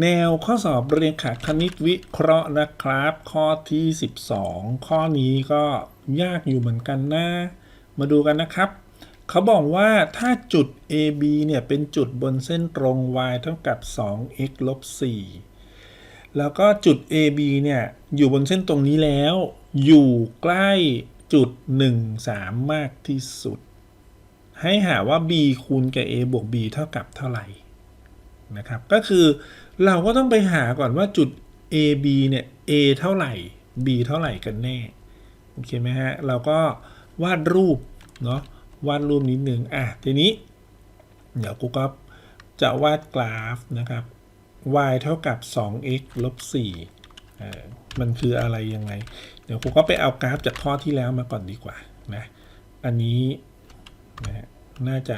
แนวข้อสอบเรียนขาคณิตวิเคราะห์นะครับ ข้อที่ 12 ข้อนี้ก็ยากอยู่เหมือนกันนะ มาดูกันนะครับ เขาบอกว่าถ้าจุด AB เนี่ยเป็นจุดบนเส้นตรง y เท่ากับ 2x ลบ 4 แล้วก็จุด AB เนี่ยอยู่บนเส้นตรงนี้แล้ว อยู่ใกล้จุด 1 3 มากที่สุด ให้หาว่า b คูณกับ a บวก b เท่ากับเท่าไหร่ นะครับ ก็คือเราก็ต้องไปหาก่อนว่าจุด A B เนี่ย A เท่าไหร่ B เท่าไหร่กันแน่ โอเคไหมฮะ เราก็วาดรูป เนาะวาดรูปนิดนึง อะ ทีนี้ เดี๋ยวกูก็จะวาดกราฟนะครับ y เท่ากับ 2x ลบ4มันคืออะไรยังไง เดี๋ยวกูก็ไปเอากราฟจากข้อที่แล้วมาก่อนดีกว่านะ อันนี้นะฮะน่าจะ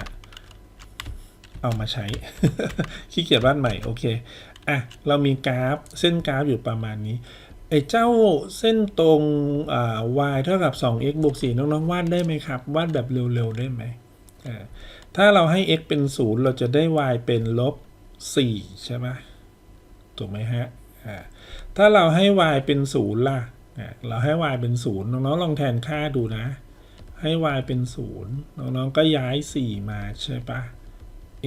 เอามาใช้ ขี้เกียจวาดใหม่ โอเค อะ เรามีกราฟเส้นกราฟอยู่ประมาณนี้ ไอ้เจ้าเส้นตรงอ่า y เท่ากับ 2x บวก4น้องๆ วาดได้ไหมครับ วาดแบบเร็วๆ ได้ไหมอ่าถ้าเราให้ x เป็น 0 เราจะได้ y เป็นลบ 4 ใช่ไหมถูกไหมฮะอ่าถ้าเราให้ y เป็น 0 ล่ะอ่าเราให้ y เป็น 0 น้องๆ ลองแทนค่าดูนะ ให้ y เป็น 0 น้องๆ ก็ย้าย 4 มาใช่ปะ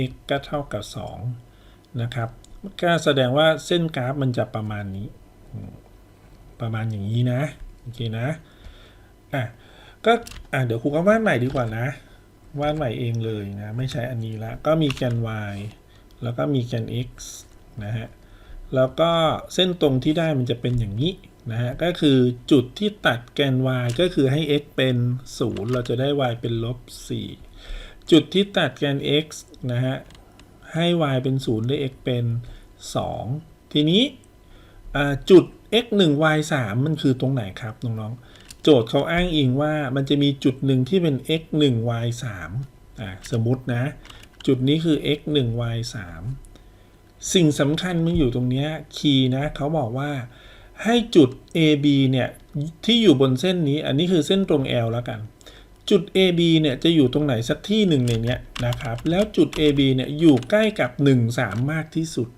x ก็เท่ากับ 2 นะครับก็แสดงว่าเส้นกราฟมันจะประมาณนี้ ประมาณอย่างนี้นะโอเคนะอะก็อะเดี๋ยวครูก็วาดใหม่ดีกว่านะวาดใหม่เองเลยนะไม่ใช้อันนี้ละก็มีแกน y แล้วก็มีแกน x นะฮะแล้วก็เส้นตรงที่ได้มันจะเป็นอย่างนี้นะฮะก็คือจุดที่ตัดแกน y ก็คือให้ x เป็น 0 เราจะได้ y เป็นลบ4 จุดที่ตัดแกน x นะฮะ ให้ y เป็น 0 ได้ x เป็น 2 ทีนี้จุด x 1 y 3มันคือตรงไหนครับน้องๆ โจทย์เขาอ้างอิงว่ามันจะมีจุดหนึ่งที่เป็น x 1 y 3อ่าสมมตินะ จุดนี้คือ x 1 y 3สิ่งสำคัญมันอยู่ตรงเนี้ยคีย์นะเขาบอกว่าให้จุด AB เนี่ย ที่อยู่บนเส้นนี้ อันนี้คือเส้นตรง L แล้วกัน จุด AB เนี่ยจะอยู่ตรงไหนสักที่หนึ่งในเนี้ยนะครับ แล้วจุด AB เนี่ยอยู่ใกล้กับ 1 3 มากที่สุด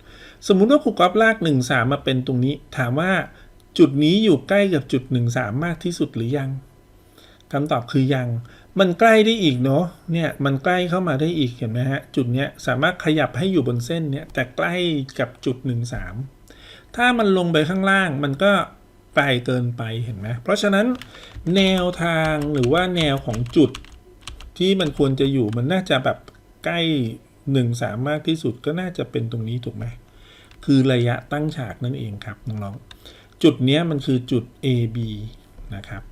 สมมุติว่าครูกอล์ฟลาก 1 3 มาเป็นตรงนี้ ถามว่าจุดนี้อยู่ใกล้กับจุด 1 3 มากที่สุดหรือยังคำตอบคือยัง มันใกล้ได้อีกเนาะ เนี่ยมันใกล้เข้ามาได้อีกเห็นไหมฮะ จุดเนี้ยสามารถขยับให้อยู่บนเส้นเนี้ยแต่ใกล้กับจุด 1 3 ถ้ามันลงไปข้างล่างมันก็ ไกลเกินไปเห็นไหมเพราะฉะนั้นแนวทางหรือว่าแนวของจุดที่มันควรจะอยู่มันน่าจะแบบใกล้1 3มมากที่สุดก็น่าจะเป็นตรงนี้ถูกไหมคือระยะตั้งฉากนั่นเองครับน้องๆจุดนี้มันคือจุด AB นะครับ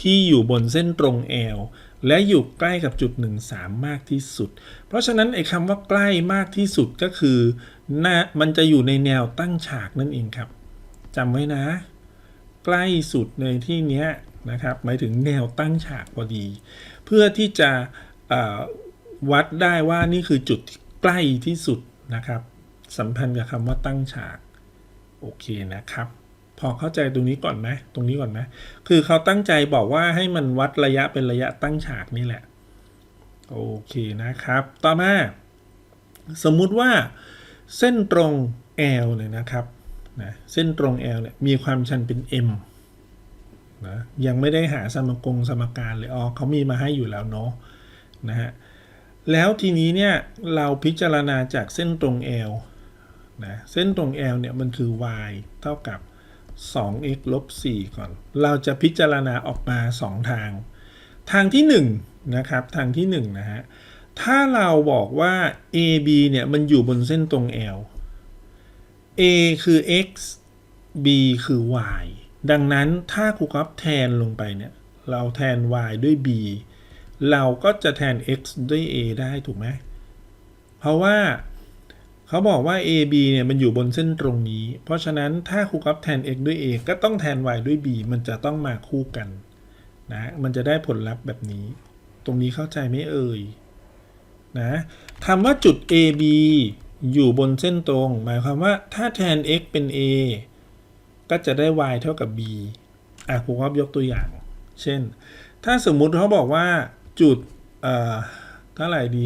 ที่อยู่บนเส้นตรง L และอยู่ใกล้กับจุด 1 3 มากที่สุด เพราะฉะนั้นไอ้คำว่าใกล้มากที่สุดก็คือหน้ามันจะอยู่ในแนวตั้งฉากนั่นเองครับจำไว้นะ ใกล้สุดในที่นี้นะครับหมายถึงแนวตั้งฉากพอดี เพื่อที่จะวัดได้ว่านี่คือจุดใกล้ที่สุดนะครับ สัมพันธ์กับคำว่าตั้งฉากโอเคนะครับ พอเข้าใจตรงนี้ก่อนไหมตรงนี้ก่อนไหมคือเขาตั้งใจบอกว่าให้มันวัดระยะเป็นระยะตั้งฉากนี่แหละโอเคนะครับ ต่อมา สมมุติว่าเส้นตรง L เนี่ยนะครับ นะเส้นตรง L เนี่ยมีความชันเป็น m นะยังไม่ได้หาสมกงสมการเลยอ๋อเขามีมาให้อยู่แล้วเนาะนะฮะแล้วทีนี้เนี่ยเราพิจารณาจากเส้นตรง L นะเส้นตรง L เนี่ยมันคือ y เท่ากับ 2x ลบ 4 ก่อน เราจะพิจารณาออกมา 2 ทาง ทางที่ 1 นะครับ ทางที่ 1 นะฮะ ถ้าเราบอกว่า AB เนี่ย มันอยู่บนเส้นตรง L A คือ x B คือ y ดังนั้นถ้าครูก๊อฟแทนลงไปเนี่ย เราแทน y ด้วย b เราก็จะแทน x ด้วย a ได้ถูกไหม เพราะว่าเขาบอกว่า ab เนี่ยมันอยู่บนเส้นตรงนี้ เพราะฉะนั้นถ้าครูก๊อฟแทน x ด้วย a ก็ต้องแทน y ด้วย b มันจะต้องมาคู่กันนะ มันจะได้ผลลัพธ์แบบนี้ ตรงนี้เข้าใจไหมเอ่ยนะคำว่าจุด ab อยู่บนเส้นตรง หมายความว่าถ้าแทน x เป็น a ก็จะได้ y เท่ากับ b อะครูก๊อฟยกตัวอย่าง เช่น ถ้าสมมุติเขาบอกว่าจุดเอ่อเท่าไหร่ดี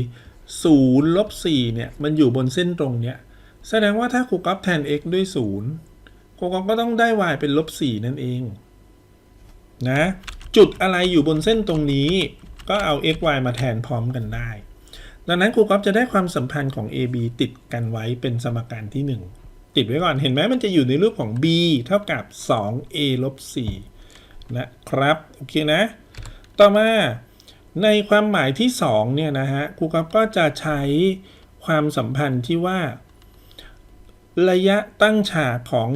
0ลบ4เนี่ย มันอยู่บนเส้นตรงเนี้ย แสดงว่าถ้าครูก๊อฟแทน x ด้วย 0ครูก๊อฟก็ต้องได้ y เป็นลบ4นั่นเอง นะ จุดอะไรอยู่บนเส้นตรงนี้ ก็เอา x y มาแทนพร้อมกันได้ ดังนั้นครูก๊อฟจะได้ความสัมพันธ์ของ a b ติดกันไว้เป็นสมการที่ 1 ติดไว้ก่อนเห็นไหมมันจะอยู่ในรูปของ b เท่ากับ 2a ลบ4นะครับ โอเคนะ ต่อมาในความหมายที่ 2 เนี่ยนะฮะครูก๊อฟก็จะใช้ความสัมพันธ์ที่ว่า ระยะตั้งฉากของ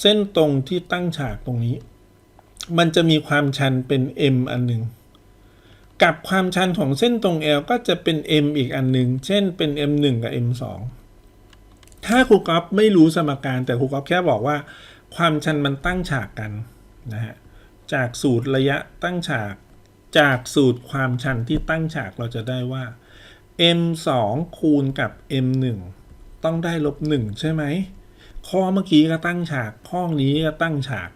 เส้นตรงที่ตั้งฉากตรงนี้ มันจะมีความชันเป็น m อันหนึ่ง กับความชันของเส้นตรง L ก็จะเป็น m อีกอันหนึ่ง เช่นเป็น m 1 กับ m 2 ถ้าครูก๊อฟไม่รู้สมการแต่ครูก๊อฟแค่บอกว่า ความชันมันตั้งฉากกันนะฮะ จากสูตรระยะตั้งฉาก จากสูตรความชันที่ตั้งฉากเราจะได้ว่า m 2 คูณกับ m 1 ต้องได้ลบ 1 ใช่ไหม ข้อเมื่อกี้ก็ตั้งฉาก ข้อนี้ก็ตั้งฉาก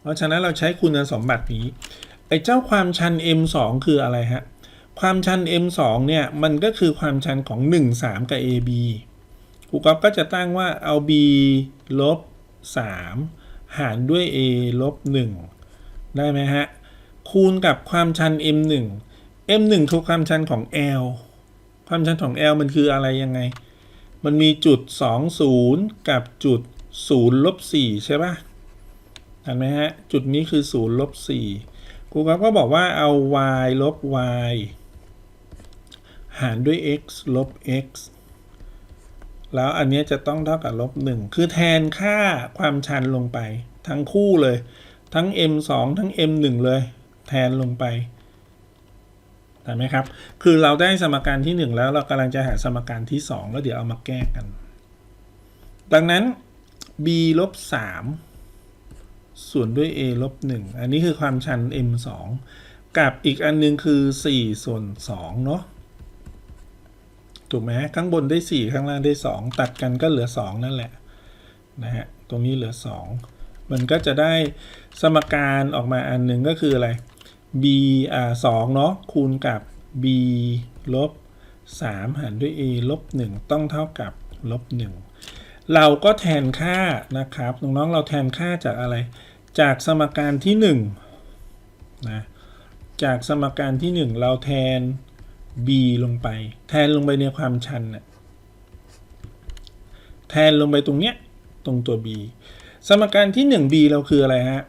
เพราะฉะนั้นเราใช้คุณสมบัตินี้ ไอ้เจ้าความชัน m 2 คืออะไรฮะ ความชัน m 2 เนี่ย มันก็คือความชันของ 1 3 กับ ab ครูก๊อฟก็จะตั้งว่าเอา b ลบ 3 หารด้วย a ลบ 1 ได้ไหมฮะ คูณกับความชัน m 1 m 1 คือความชันของ l ความชันของ l มันคืออะไรยังไง มันมีจุด 20 กับจุด0ลบ4ใช่ปะเห็นไหมฮะ จุดนี้คือ0ลบ4 ครูครับก็บอกว่าเอา y ลบ y หารด้วย x ลบ x แล้วอันนี้จะต้องเท่ากับลบ 1 คือแทนค่าความชันลงไป ทั้งคู่เลย ทั้ง m 2ทั้ง m 1เลย แทนลงไปเห็นไหมครับ คือเราได้สมการที่ 1 แล้วเรากำลังจะหาสมการที่ 2 แล้วเดี๋ยวเอามาแก้กัน ดังนั้น b ลบ3 ส่วนด้วย a ลบ1อันนี้คือความชัน m 2กับอีกอันนึงคือ 4 ส่วน2เนาะถูกไหมข้างบนได้ 4 ข้างล่างได้ 2 ตัดกันก็เหลือ 2 นั่นแหละนะฮะตรงนี้เหลือ 2 มันก็จะได้สมการออกมาอันหนึ่งก็คืออะไร b อ่า2เนาะคูณกับ b ลบ3หารด้วย a ลบ1ต้องเท่ากับลบ1เราก็แทนค่านะครับน้องๆเราแทนค่าจากอะไร จากสมการที่1นะจากสมการที่ 1 เราแทน b ลงไป แทนลงไปในความชันน่ะแทนลงไปตรงเนี้ยตรงตัว b สมการที่ 1 b เราคืออะไรฮะ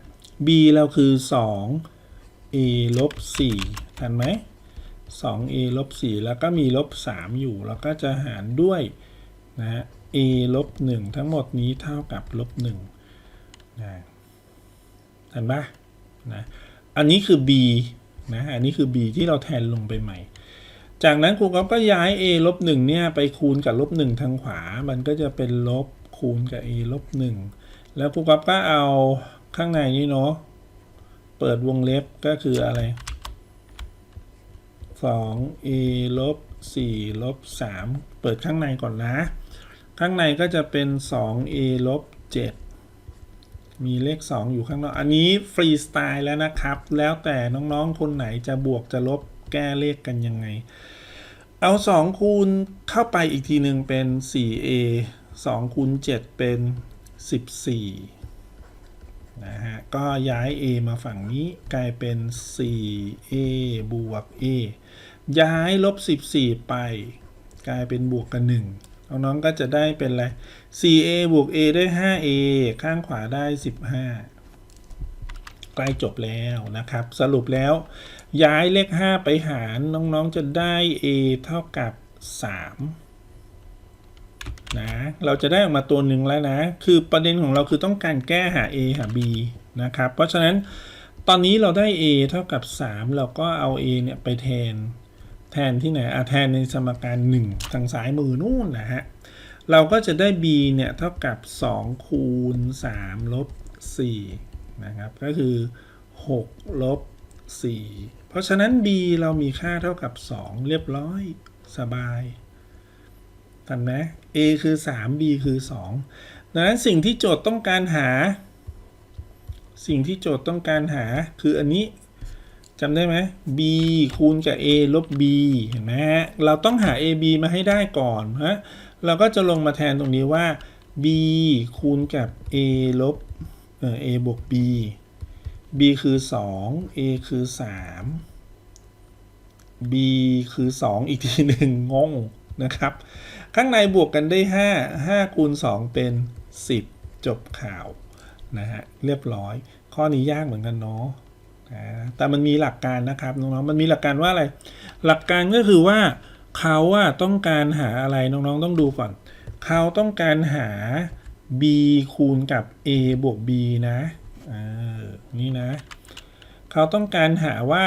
b เราคือ 2 a ลบ4ทันไหม 2a ลบ4แล้วก็มีลบ 3 อยู่ แล้วก็จะหารด้วยนะฮะ a ลบ1ทั้งหมดนี้เท่ากับลบ1นะ ทันปะนะอันนี้คือ b นะอันนี้คือ b ที่เราแทนลงไปใหม่ จากนั้นครูก๊อฟก็ย้าย a ลบ1เนี่ยไปคูณกับลบ1ทางขวา มันก็จะเป็นลบคูณกับ a ลบ1แล้วครูก๊อฟก็เอาข้างในนี้เนาะเปิดวงเล็บก็คืออะไร 2 a ลบ4ลบ3เปิดข้างในก่อนนะ ข้างในก็จะเป็น 2 a ลบ7 มีเลข 2 อยู่ข้างนอก อันนี้ฟรีสไตล์แล้วนะครับ แล้วแต่น้องๆ คนไหนจะบวกจะลบแก้เลขกันยังไง เอา 2 คูณเข้าไปอีกทีหนึ่งเป็น 4a 2คูณ7เป็น 14 นะฮะ ก็ย้าย a มาฝั่งนี้กลายเป็น 4a บวก a ย้ายลบ 14 ไป กลายเป็นบวกกัน1 น้องๆก็จะได้เป็นอะไร 4a บวก a ได้ 5a ข้างขวาได้ 15 ใกล้จบแล้วนะครับ สรุปแล้วย้ายเลข 5 ไปหารน้องๆจะได้ a เท่ากับ 3 นะ เราจะได้ออกมาตัวหนึ่งแล้วนะ คือประเด็นของเราคือต้องการแก้หา a หา b นะครับ เพราะฉะนั้นตอนนี้เราได้ a เท่ากับ 3 เราก็เอา a เนี่ยไปแทน แทนที่ไหนอาแทนในสมการ 1 ทางซ้ายมือนู่นนะฮะ เราก็จะได้ b เนี่ยเท่ากับ 2 คูณ 3 ลบ 4 นะครับ ก็คือ 6 ลบ 4 เพราะฉะนั้น b เรามีค่าเท่ากับ 2 เรียบร้อยสบายทันไหม a คือ 3 b คือ 2 ดังนั้นสิ่งที่โจทย์ต้องการหา สิ่งที่โจทย์ต้องการหาคืออันนี้ จำได้ไหม b คูณกับ a ลบ b เห็นไหมฮะ เราต้องหา ab มาให้ได้ก่อนฮะ เราก็จะลงมาแทนตรงนี้ว่า b คูณกับ a ลบเออ a บวก b b คือ 2 a คือ 3 b คือ 2 อีกทีหนึ่งงงนะครับ ข้างในบวกกันได้ 5 5 คูณ 2 เป็น 10 จบข่าวนะฮะ เรียบร้อย ข้อนี้ยากเหมือนกันเนาะ แต่มันมีหลักการนะครับน้องๆ มันมีหลักการว่าอะไร หลักการก็คือว่าเขาอะต้องการหาอะไรน้องๆ ต้องดูก่อน เขาต้องการหา b คูณกับ a บวก b นะออนี่นะ เขาต้องการหาว่า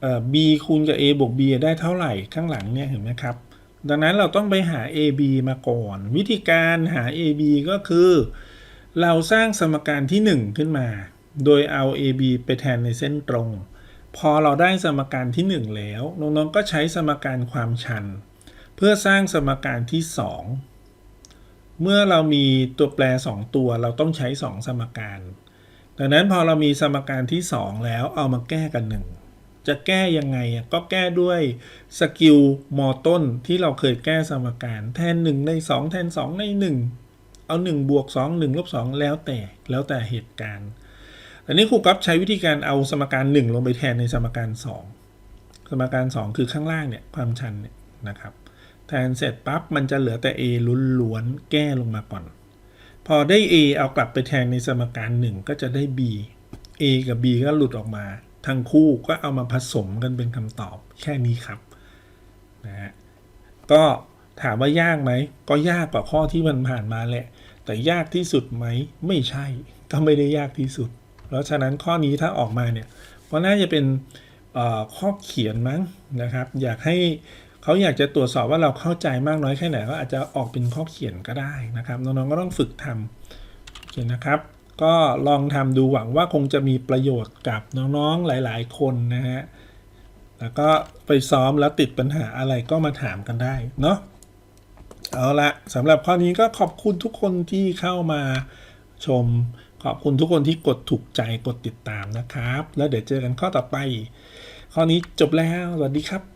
เอ่อ b คูณกับ a บวก b ได้เท่าไหร่ข้างหลังเนี่ยเห็นไหมครับ ดังนั้นเราต้องไปหา ab มาก่อน วิธีการหา ab ก็คือ เราสร้างสมการที่ 1 ขึ้นมา โดยเอา ab ไปแทนในเส้นตรง พอเราได้สมการที่ 1 แล้ว น้องๆก็ใช้สมการความชัน เพื่อสร้างสมการที่ 2 เมื่อเรามีตัวแปร 2 ตัวเราต้องใช้ 2 สมการ ดังนั้นพอเรามีสมการที่ 2 แล้วเอามาแก้กันหนึ่งจะแก้ยังไงก็แก้ด้วยสกิลมอต้นที่เราเคยแก้สมการแทน 1 ใน 2 แทน 2 ใน 1 เอา1บวก2 1ลบ2แล้วแต่แล้วแต่เหตุการณ์ อันนี้ครูกัฟใช้วิธีการเอาสมการ 1 ลงไปแทนในสมการ 2 สมการ 2 คือข้างล่างเนี่ยความชันเนี่ยนะครับแทนเสร็จปั๊บมันจะเหลือแต่ a ล้วนๆแก้ลงมาก่อน พอได้ a เอากลับไปแทนในสมการ 1 ก็จะได้ b a กับ b ก็หลุดออกมาทั้งคู่ก็เอามาผสมกันเป็นคำตอบแค่นี้ครับนะฮะก็ถามว่ายากไหม ก็ยากกว่าข้อที่มันผ่านมาแหละ แต่ยากที่สุดไหม ไม่ใช่ ก็ไม่ได้ยากที่สุด เพราะฉะนั้นข้อนี้ถ้าออกมาเนี่ยก็น่าจะเป็นข้อเขียนมั้งนะครับ อยากให้เขาอยากจะตรวจสอบว่าเราเข้าใจมากน้อยแค่ไหนก็อาจจะออกเป็นข้อเขียนก็ได้นะครับน้องๆก็ต้องฝึกทำโอเคนะครับ ก็ลองทำดูหวังว่าคงจะมีประโยชน์กับน้องๆหลาย ๆ คนนะฮะแล้วก็ไปซ้อมแล้วติดปัญหาอะไรก็มาถามกันได้เนาะเอาละสำหรับข้อนี้ก็ขอบคุณทุกคนที่เข้ามาชม ขอบคุณทุกคนที่กดถูกใจกดติดตามนะครับ แล้วเดี๋ยวเจอกันข้อต่อไป ข้อนี้จบแล้ว สวัสดีครับ